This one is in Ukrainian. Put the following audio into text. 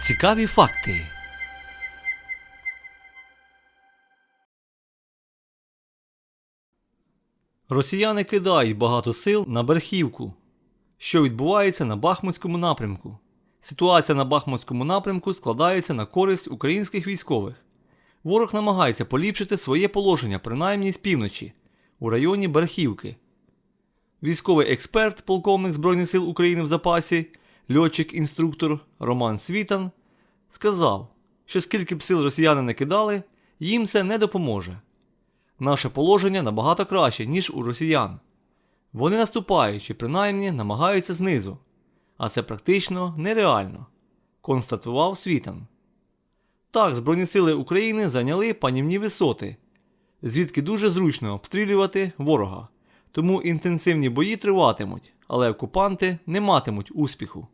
Цікаві факти. Росіяни кидають багато сил на Берхівку. Що відбувається на Бахмутському напрямку? Ситуація на Бахмутському напрямку складається на користь українських військових. Ворог намагається поліпшити своє положення, принаймні з півночі, у районі Берхівки. Військовий експерт, полковник Збройних сил України в запасі, льотчик-інструктор Роман Світан сказав, що скільки б сил росіяни не кидали, їм це не допоможе. Наше положення набагато краще, ніж у росіян. Вони наступають чи принаймні намагаються знизу, а це практично нереально, констатував Світан. Так, Збройні сили України зайняли панівні висоти, звідки дуже зручно обстрілювати ворога. Тому інтенсивні бої триватимуть, але окупанти не матимуть успіху.